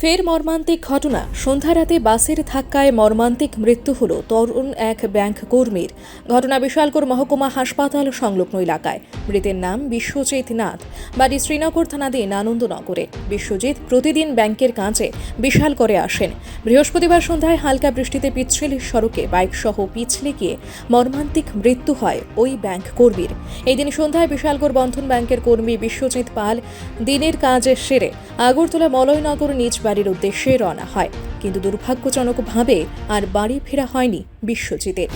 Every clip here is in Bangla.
ফের মর্মান্তিক ঘটনা। সন্ধ্যা রাতে বাসের ধাক্কায় মর্মান্তিক মৃত্যু হল তরুণ এক ব্যাংক কর্মীর। ঘটনা বিশালকোর মহকুমা হাসপাতাল সংলগ্ন এলাকায়। মৃতের নাম বিশ্বজিৎ নাথ। বাড়ি শ্রীনগর থানাধীন আনন্দনগরে। বিশ্বজিৎ প্রতিদিন ব্যাংকের কাঁচে বিশাল করে আসেন। বৃহস্পতিবার সন্ধ্যায় হালকা বৃষ্টিতে পিচ্ছিল সড়কে বাইক সহ পিছলে গিয়ে মর্মান্তিক মৃত্যু হয় ওই ব্যাংক কর্মীর। এই দিন সন্ধ্যায় বিশালগড় বন্ধন ব্যাংকের কর্মী বিশ্বজিৎ পাল দিনের কাজে সেরে আগরতলা মলয়নগর নিজ বাড়ির উদ্দেশ্যে রওনা হয়। কিন্তু দুর্ভাগ্যজনকভাবে আর বাড়ি ফেরা হয়নি বিশ্বজিতের।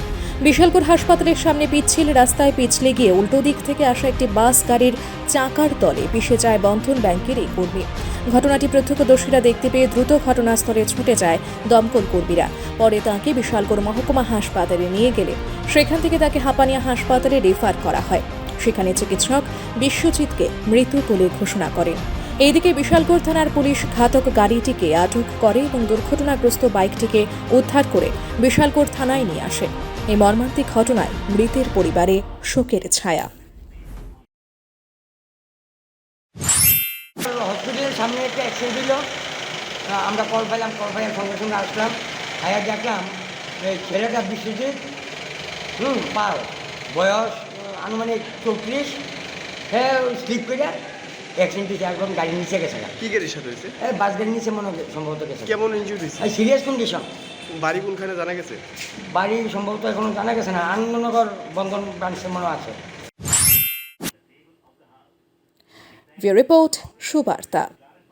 বিশালগড় হাসপাতালের সামনে পিচ্ছিল রাস্তায় পিছলে গিয়ে উল্টো দিক থেকে আসা একটি বাস গাড়ির চাকার তলে পিষে যায় বন্ধন ব্যাংকের এই কর্মী। ঘটনাটি প্রত্যক্ষদর্শীরা দেখতে পেয়ে দ্রুত ঘটনাস্থলে ছুটে যায় দমকল কর্মীরা। পরে তাঁকে বিশালগড় মহকুমা হাসপাতালে নিয়ে গেলে। সেখান থেকে তাকে হাঁপানিয়া হাসপাতালে রেফার করা হয়। সেখানে চিকিৎসক বিশ্বজিৎকে মৃত বলে ঘোষণা করেন। এইদিকে বিশালগড় থানার পুলিশ ঘাতক গাড়িটিকে আটক করে এবং দুর্ঘটনাগ্রস্ত বাইকটিকে উদ্ধার করে বিশালগড় থানায় নিয়ে আসে। এই মর্মান্তিক ঘটনায় মৃতের পরিবারে শোকের ছায়া। হসপিটালের সামনে একটা অ্যাক্সিডেন্ট হলো আমরা কল পেলাম কল পেলাম সঙ্গে সঙ্গে আসলাম। আয়া দেখলাম এই ছেলেটা বিশ্বজিৎ, হুম, পাল, বয়স আনুমানিক চৌত্রিশ। হ্যাঁ স্লিপ করে অ্যাক্সিডেন্ট হয়েছে একদম গাড়ির নিচে গেছে না কি গাড়ির সাথে হয়েছে? এই বাস গাড়ির নিচে মনে হয় সম্ভবত গেছে কেমন ইঞ্জুরি হয়েছে? এই সিরিয়াস কন্ডিশন বাড়ি কোনখানে জানা গেছে? বাড়ি সম্ভবত এখনও জানা গেছে না আনন্দনগর বন্ধন ব্রাঞ্চে মনে আছে। রিপোর্ট সুবার্তা।